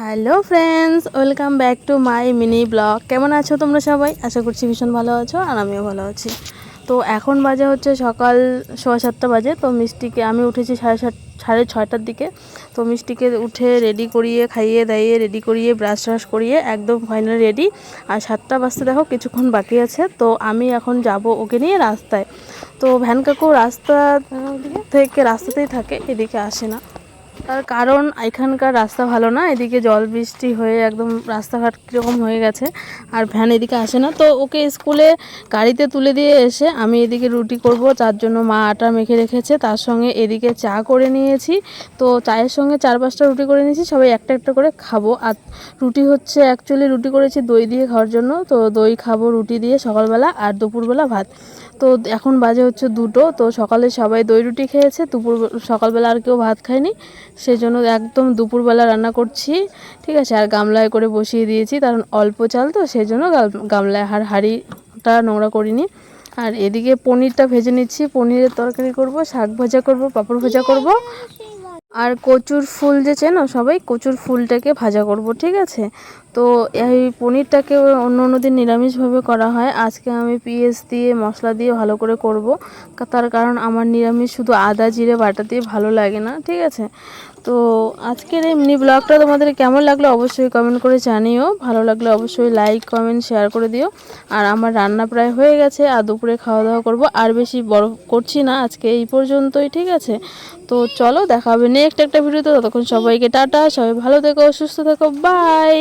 Hello friends, welcome back to my mini blog. কেমন আছো তোমরা সবাই? আশা করছি ভীষণ ভালো আছো আর আমিও ভালো আছি। তো এখন বাজে হচ্ছে সকাল সোয়া সাতটা বাজে, তো মিষ্টিকে আমি উঠেছি সাড়ে সাত, সাড়ে ছয়টার দিকে। তো মিষ্টিকে উঠে রেডি করিয়ে, খাইয়ে, দাইয়ে রেডি করিয়ে ব্রাশ ট্রাশ করিয়ে একদম ফাইনাল রেডি আর সাতটা বাজতে দেখো, কিছুক্ষণ বাকি আছে, তো আমি এখন যাব ওকে নিয়ে রাস্তায়। তো ভ্যান কাকু রাস্তা থেকে রাস্তাতেই থাকে, এদিকে আসে না। তার কারণ এখানকার রাস্তা ভালো না, এদিকে জল বৃষ্টি হয়ে একদম রাস্তাঘাট কীরকম হয়ে গেছে, আর ভ্যান এদিকে আসে না। তো ওকে স্কুলে গাড়িতে তুলে দিয়ে এসে আমি এদিকে রুটি করব তার জন্য মা আটা মেখে রেখেছে। তার সঙ্গে এদিকে চা করে নিয়েছি। তো চায়ের সঙ্গে চার পাঁচটা রুটি করে নিয়েছি, সবাই একটা একটা করে খাব। আর রুটি হচ্ছে অ্যাকচুয়ালি রুটি করেছি দই দিয়ে খাওয়ার জন্য। তো দই খাব, রুটি দিয়ে সকালবেলা আর দুপুরবেলা ভাত। তো এখন বাজে হচ্ছে দুটো। তো সকালে সবাই দই রুটি খেয়েছে, দুপুর সকালবেলা আর কেউ ভাত খায়নি। সেই জন্য একদম দুপুরবেলা রান্না করছি, ঠিক আছে? আর গামলায় করে বসিয়ে দিয়েছি, কারণ অল্প চাল তো সেই জন্য গামলায় আর হাড়িটা নোংরা করিনি। আর এদিকে পনিরটা ভেজে নিচ্ছি, পনিরের তরকারি করব, শাক ভাজা করব, পাঁপড় ভাজা করব। আর কচুর ফুল যে চেনো সবাই, কচুর ফুলটাকে ভাজা করব, ঠিক আছে? তো এই পনিরটাকে অন্য অন্য দিন নিরামিষভাবে করা হয়। আজকে আমি পিঁয়াজ দিয়ে, মশলা দিয়ে ভালো করে করব। তার কারণ আমার নিরামিষ শুধু আদা, জিরে, বাটা দিয়ে ভালো লাগে না, ঠিক আছে? তো আজকের এই মিনি ব্লগটা তোমাদের কেমন লাগল অবশ্যই কমেন্ট করে জানিও। ভালো লাগলে অবশ্যই লাইক কমেন্ট শেয়ার করে দিও। আর আমার রান্না প্রায় হয়ে গেছে, আর দুপুরে খাওয়া দাওয়া করব। আর বেশি বড় করছি না আজকে এই পর্যন্তই, ঠিক আছে? তো চলো, দেখা হবে নেক্সট একটা ভিডিওতে ততক্ষণ সবাইকে টাটা, সবাই ভালো থেকো, সুস্থ থেকো বাই